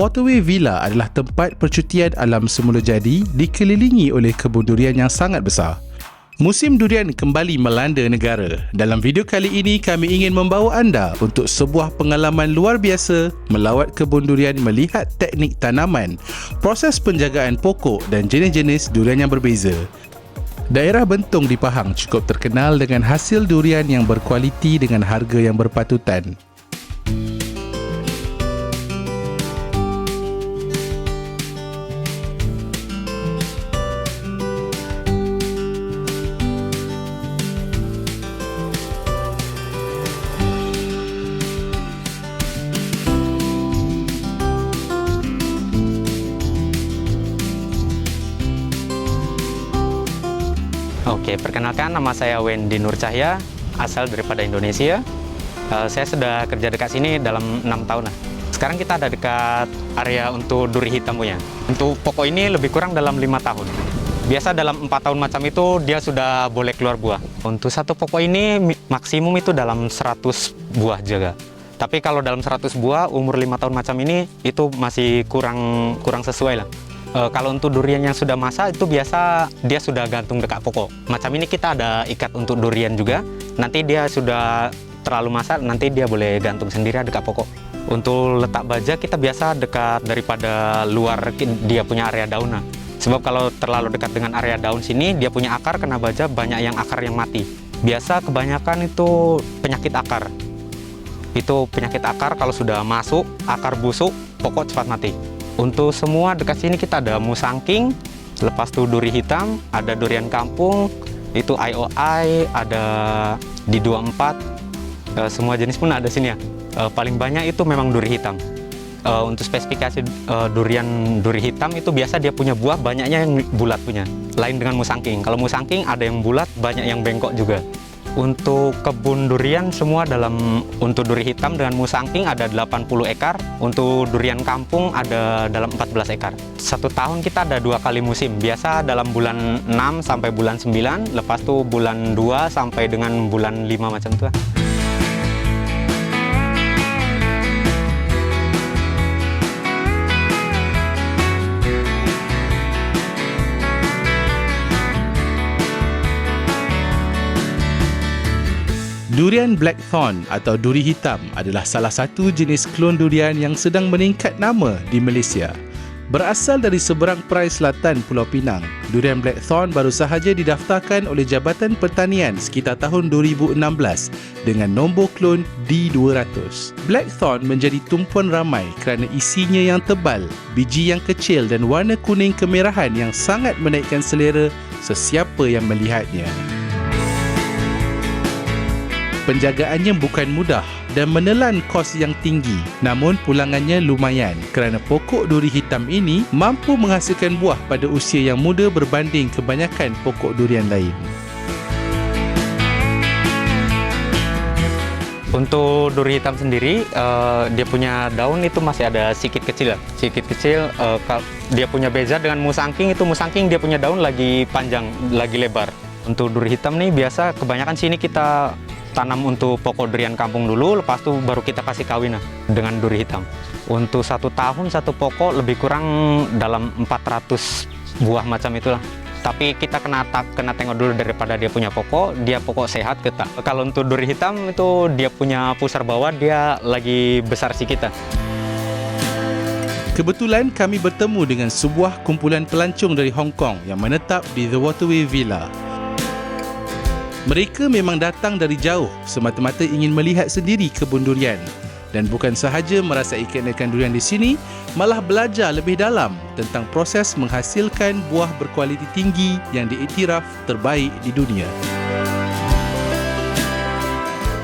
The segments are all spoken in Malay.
Waterway Villa adalah tempat percutian alam semula jadi dikelilingi oleh kebun durian yang sangat besar. Musim durian kembali melanda negara. Dalam video kali ini kami ingin membawa anda untuk sebuah pengalaman luar biasa melawat kebun durian melihat teknik tanaman, proses penjagaan pokok dan jenis-jenis durian yang berbeza. Daerah Bentong di Pahang cukup terkenal dengan hasil durian yang berkualiti dengan harga yang berpatutan. Oke, perkenalkan nama saya Wendy Nur Cahya, asal daripada Indonesia. Eh, saya sudah kerja dekat sini dalam enam tahun lah. Sekarang kita ada dekat area untuk duri hitam punya. Untuk pokok ini lebih kurang dalam lima tahun. Biasa dalam empat tahun macam itu dia sudah boleh keluar buah. Untuk satu pokok ini maksimum itu dalam 100 buah juga. Tapi kalau dalam 100 buah umur lima tahun macam ini itu masih kurang kurang sesuai lah. Eh, kalau untuk durian yang sudah masak itu biasa dia sudah gantung dekat pokok. Macam ini kita ada ikat untuk durian juga. Nanti dia sudah terlalu masak, nanti dia boleh gantung sendiri dekat pokok. Untuk letak baja kita biasa dekat daripada luar dia punya area daun. lah. Sebab kalau terlalu dekat dengan area daun sini dia punya akar kena baja banyak yang akar yang mati. Biasa kebanyakan itu penyakit akar. Itu penyakit akar kalau sudah masuk akar busuk pokok cepat mati. Untuk semua dekat sini kita ada musangking, lepas itu duri hitam, ada durian kampung, itu IOI, ada di 24, eh, semua jenis pun ada sini ya. Eh, paling banyak itu memang duri hitam. Eh, untuk spesifikasi eh, durian duri hitam itu biasa dia punya buah banyaknya yang bulat punya. Lain dengan musangking. Kalau musangking ada yang bulat, banyak yang bengkok juga. Untuk kebun durian semua dalam untuk duri hitam dengan musangking ada 80 ekar, untuk durian kampung ada dalam 14 ekar. Satu tahun kita ada dua kali musim, biasa dalam bulan 6 sampai bulan 9, lepas itu bulan 2 sampai dengan bulan 5 macam itu. Durian Blackthorn atau duri hitam adalah salah satu jenis klon durian yang sedang meningkat nama di Malaysia. Berasal dari seberang perai selatan Pulau Pinang, durian Blackthorn baru sahaja didaftarkan oleh Jabatan Pertanian sekitar tahun 2016 dengan nombor klon D200. Blackthorn menjadi tumpuan ramai kerana isinya yang tebal, biji yang kecil dan warna kuning kemerahan yang sangat menaikkan selera sesiapa yang melihatnya. Penjagaannya bukan mudah dan menelan kos yang tinggi. Namun pulangannya lumayan kerana pokok duri hitam ini mampu menghasilkan buah pada usia yang muda berbanding kebanyakan pokok durian lain. Untuk duri hitam sendiri, eh, dia punya daun itu masih ada sedikit kecil, lah. sedikit kecil. kal- dia punya beza dengan musangking itu musangking dia punya daun lagi panjang, lagi lebar. Untuk duri hitam nih biasa kebanyakan sini kita tanam untuk pokok durian kampung dulu, lepas itu baru kita kasih kawin lah dengan duri hitam. Untuk satu tahun satu pokok lebih kurang dalam 400 buah macam itulah. Tapi kita kena tak, kena tengok dulu daripada dia punya pokok, dia pokok sehat ke tak. Kalau untuk duri hitam itu dia punya pusar bawah dia lagi besar sikit lah. Kebetulan kami bertemu dengan sebuah kumpulan pelancong dari Hong Kong yang menetap di The Waterway Villa. Mereka memang datang dari jauh semata-mata ingin melihat sendiri kebun durian dan bukan sahaja merasai ikan-ikan durian di sini, malah belajar lebih dalam tentang proses menghasilkan buah berkualiti tinggi yang diiktiraf terbaik di dunia.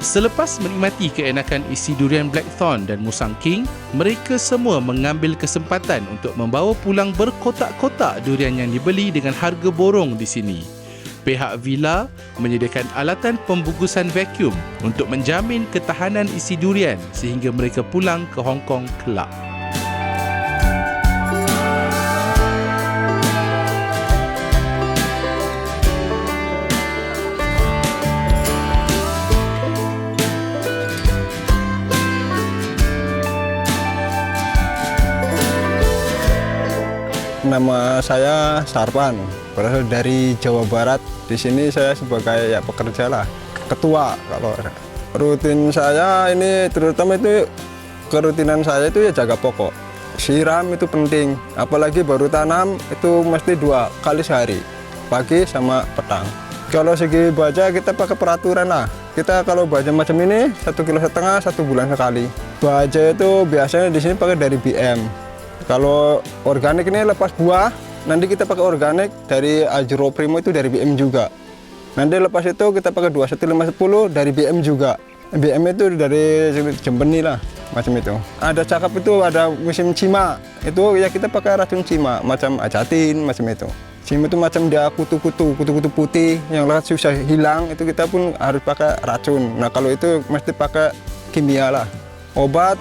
Selepas menikmati keenakan isi durian Blackthorn dan Musang King, mereka semua mengambil kesempatan untuk membawa pulang berkotak-kotak durian yang dibeli dengan harga borong di sini. Pihak villa menyediakan alatan pembugusan vacuum untuk menjamin ketahanan isi durian sehingga mereka pulang ke Hong Kong kelak. Nama saya Sarpan, berasal dari Jawa Barat. Di sini saya sebagai ya pekerja lah, ketua kalau rutin saya ini terutama itu kerutinan saya itu ya jaga pokok. Siram itu penting, apalagi baru tanam itu mesti dua kali sehari, pagi sama petang. Kalau segi baja kita pakai peraturan lah. Kita kalau baja macam ini satu kilo setengah satu bulan sekali. Baja itu biasanya di sini pakai dari BM. Kalau organik ini lepas buah, nanti kita pakai organik dari Ajro Primo itu dari BM juga. Nanti lepas itu kita pakai 21510 dari BM juga. BM itu dari Jembeni lah, macam itu. Ada cakap itu ada musim cima, itu ya kita pakai racun cima, macam ajatin, macam itu. Cima itu macam dia kutu-kutu, kutu-kutu putih yang lewat susah hilang, itu kita pun harus pakai racun. Nah kalau itu mesti pakai kimia lah. Obat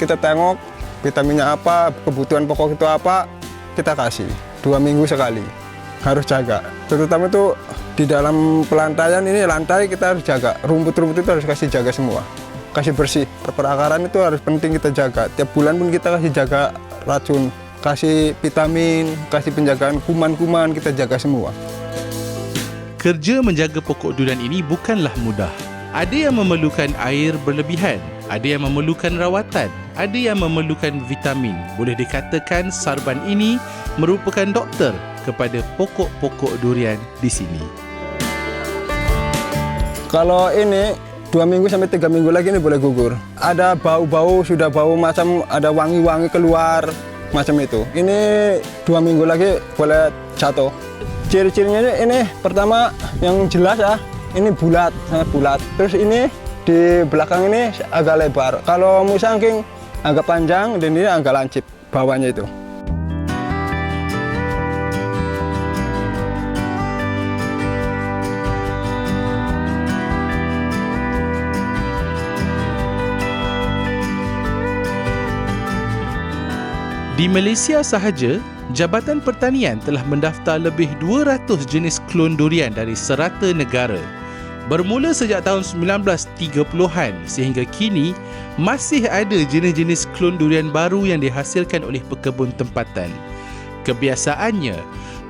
kita tengok vitaminnya apa, kebutuhan pokok itu apa, kita kasih. Dua minggu sekali, harus jaga. Terutama itu di dalam pelantaian ini lantai kita harus jaga. Rumput-rumput itu harus kasih jaga semua. Kasih bersih. Perakaran itu harus penting kita jaga. Tiap bulan pun kita kasih jaga racun. Kasih vitamin, kasih penjagaan kuman-kuman, kita jaga semua. Kerja menjaga pokok durian ini bukanlah mudah. Ada yang memerlukan air berlebihan, ada yang memerlukan rawatan, ada yang memerlukan vitamin. Boleh dikatakan Sarban ini merupakan doktor kepada pokok-pokok durian di sini. Kalau ini dua minggu sampai tiga minggu lagi ini boleh gugur. Ada bau-bau sudah bau macam ada wangi-wangi keluar macam itu. Ini dua minggu lagi boleh jatuh. Ciri-cirinya ini, pertama yang jelas ya ini bulat sangat bulat. Terus ini di belakang ini agak lebar. Kalau musangking agak panjang dan ini agak lancip bawahnya itu. Di Malaysia sahaja, Jabatan Pertanian telah mendaftar lebih 200 jenis klon durian dari serata negara. Bermula sejak tahun 1930-an sehingga kini, masih ada jenis-jenis klon durian baru yang dihasilkan oleh pekebun tempatan. Kebiasaannya,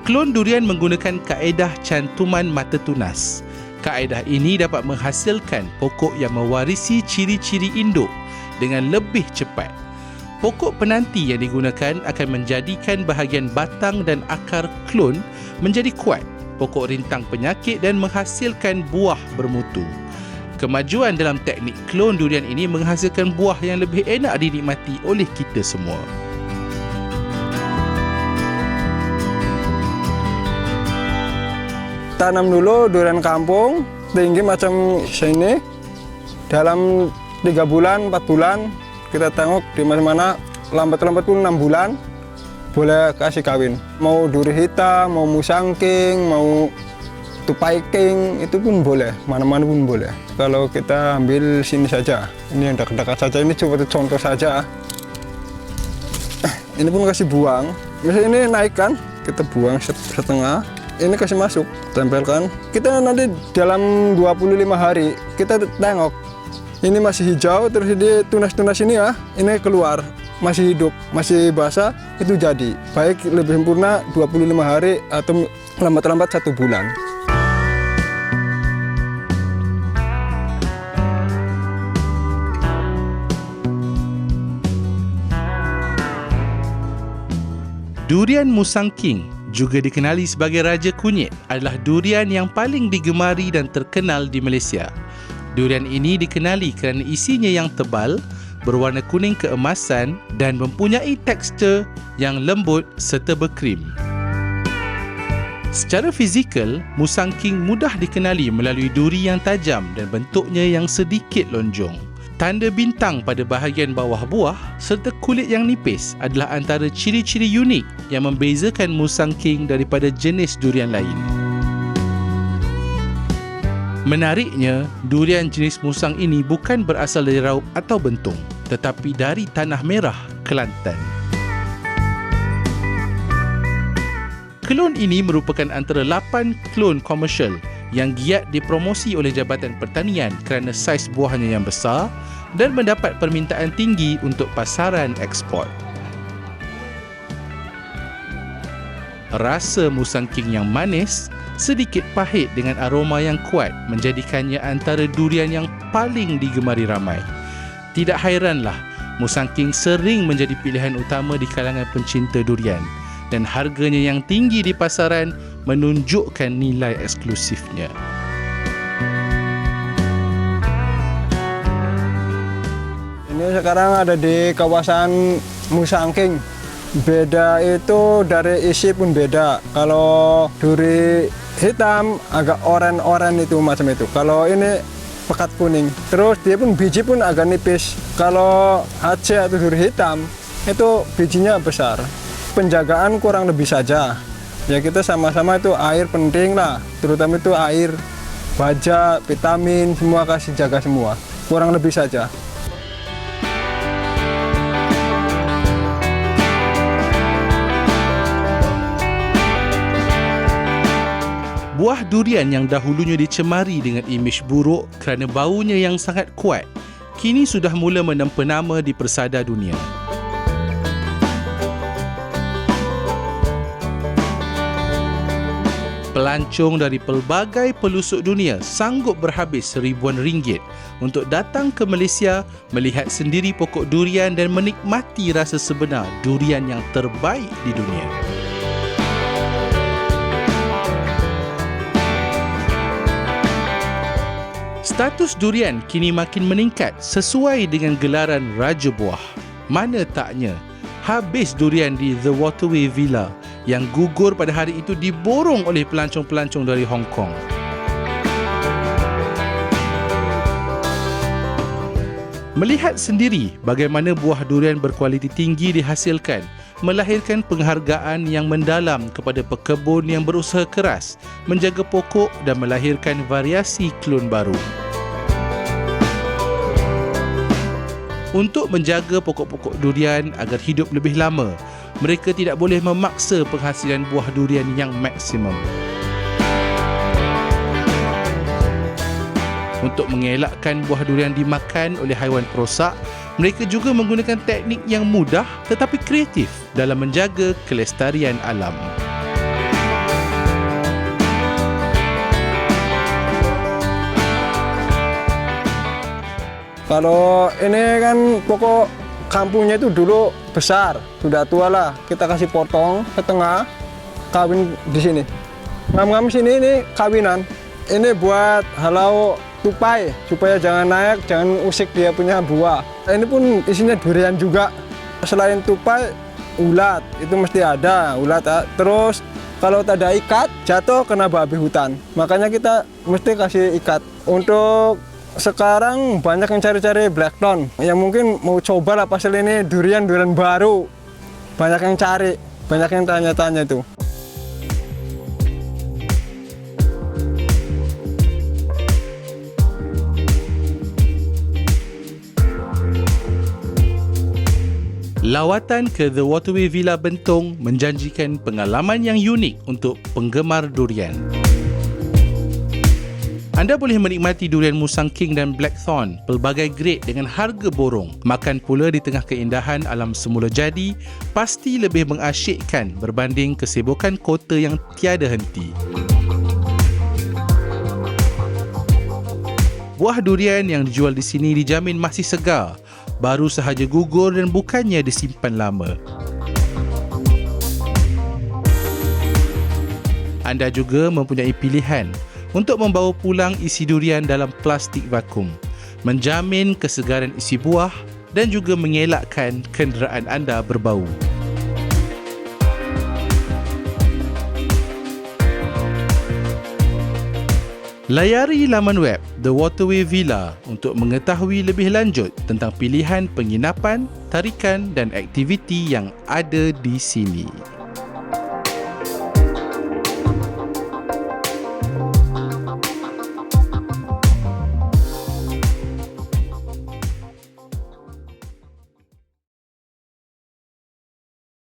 klon durian menggunakan kaedah cantuman mata tunas. Kaedah ini dapat menghasilkan pokok yang mewarisi ciri-ciri induk dengan lebih cepat. Pokok penanti yang digunakan akan menjadikan bahagian batang dan akar klon menjadi kuat, pokok rintang penyakit dan menghasilkan buah bermutu. Kemajuan dalam teknik klon durian ini menghasilkan buah yang lebih enak dinikmati oleh kita semua. tanam dulu durian kampung tinggi macam sini dalam tiga bulan empat bulan kita tengok di mana-mana lambat-lambat pun enam bulan boleh kasih kawin. Mau duri hitam mau musangking mau tupai king itu pun boleh mana-mana pun boleh. Kalau kita ambil sini saja ini yang dekat-dekat saja ini coba contoh saja. Ini pun kasih buang. Misalnya ini naik kan? Kita buang setengah ini kasih masuk tempelkan. Kita nanti dalam 25 hari kita tengok ini masih hijau terus di tunas-tunas ini ya ini keluar. Masih hidup masih basah itu jadi. Baik lebih sempurna 25 hari atau lambat-lambat satu bulan. Durian Musang King juga dikenali sebagai Raja Kunyit adalah durian yang paling digemari dan terkenal di Malaysia. Durian ini dikenali kerana isinya yang tebal, berwarna kuning keemasan dan mempunyai tekstur yang lembut serta berkrim. Secara fizikal, Musang King mudah dikenali melalui duri yang tajam dan bentuknya yang sedikit lonjong. Tanda bintang pada bahagian bawah buah serta kulit yang nipis adalah antara ciri-ciri unik yang membezakan Musang King daripada jenis durian lain. Menariknya, durian jenis musang ini bukan berasal dari raup atau bentung, tetapi dari Tanah Merah, Kelantan. Klon ini merupakan antara 8 klon komersial yang giat dipromosi oleh Jabatan Pertanian kerana saiz buahnya yang besar dan mendapat permintaan tinggi untuk pasaran ekspor. Rasa musang king yang manis, sedikit pahit dengan aroma yang kuat menjadikannya antara durian yang paling digemari ramai. Tidak hairanlah, musang king sering menjadi pilihan utama di kalangan pencinta durian dan harganya yang tinggi di pasaran menunjukkan nilai eksklusifnya. Ini sekarang ada di kawasan Musangking. Beda itu dari isi pun beda. Kalau duri hitam agak oren-oren itu macam itu. Kalau ini pekat kuning. Terus dia pun biji pun agak nipis. Kalau Aceh atau duri hitam itu bijinya besar. Penjagaan kurang lebih saja. Ya kita sama-sama itu air penting lah. Terutama itu air, baja, vitamin, semua kasih jaga semua. Kurang lebih saja. Buah durian yang dahulunya dicemari dengan imej buruk kerana baunya yang sangat kuat, kini sudah mula menempa nama di persada dunia. Pelancong dari pelbagai pelusuk dunia sanggup berhabis ribuan ringgit untuk datang ke Malaysia melihat sendiri pokok durian dan menikmati rasa sebenar durian yang terbaik di dunia. Status durian kini makin meningkat sesuai dengan gelaran Raja Buah. Mana taknya, habis durian di The Waterway Villa yang gugur pada hari itu diborong oleh pelancong-pelancong dari Hong Kong. Melihat sendiri bagaimana buah durian berkualiti tinggi dihasilkan melahirkan penghargaan yang mendalam kepada pekebun yang berusaha keras menjaga pokok dan melahirkan variasi klon baru. Untuk menjaga pokok-pokok durian agar hidup lebih lama, mereka tidak boleh memaksa penghasilan buah durian yang maksimum. Untuk mengelakkan buah durian dimakan oleh haiwan perosak, mereka juga menggunakan teknik yang mudah tetapi kreatif dalam menjaga kelestarian alam. Kalau ini kan pokok kampungnya itu dulu besar, sudah tua lah. Kita kasih potong ke tengah, kawin di sini. Ngam-ngam sini ini kawinan. Ini buat halau tupai supaya jangan naik, jangan usik dia punya buah. Ini pun isinya durian juga. Selain tupai, ulat itu mesti ada ulat. ah. Terus kalau tak ada ikat jatuh kena babi hutan. Makanya kita mesti kasih ikat. Untuk sekarang banyak yang cari-cari blackthorn yang mungkin mau coba lah pasal ini durian durian baru. Banyak yang cari banyak yang tanya-tanya itu. Lawatan ke The Waterway Villa Bentong menjanjikan pengalaman yang unik untuk penggemar durian. Anda boleh menikmati durian Musang King dan Blackthorn pelbagai grade dengan harga borong. Makan pula di tengah keindahan alam semula jadi pasti lebih mengasyikkan berbanding kesibukan kota yang tiada henti. Buah durian yang dijual di sini dijamin masih segar, baru sahaja gugur dan bukannya disimpan lama. Anda juga mempunyai pilihan untuk membawa pulang isi durian dalam plastik vakum, menjamin kesegaran isi buah dan juga mengelakkan kenderaan anda berbau. Layari laman web The Waterway Villa untuk mengetahui lebih lanjut tentang pilihan penginapan, tarikan dan aktiviti yang ada di sini.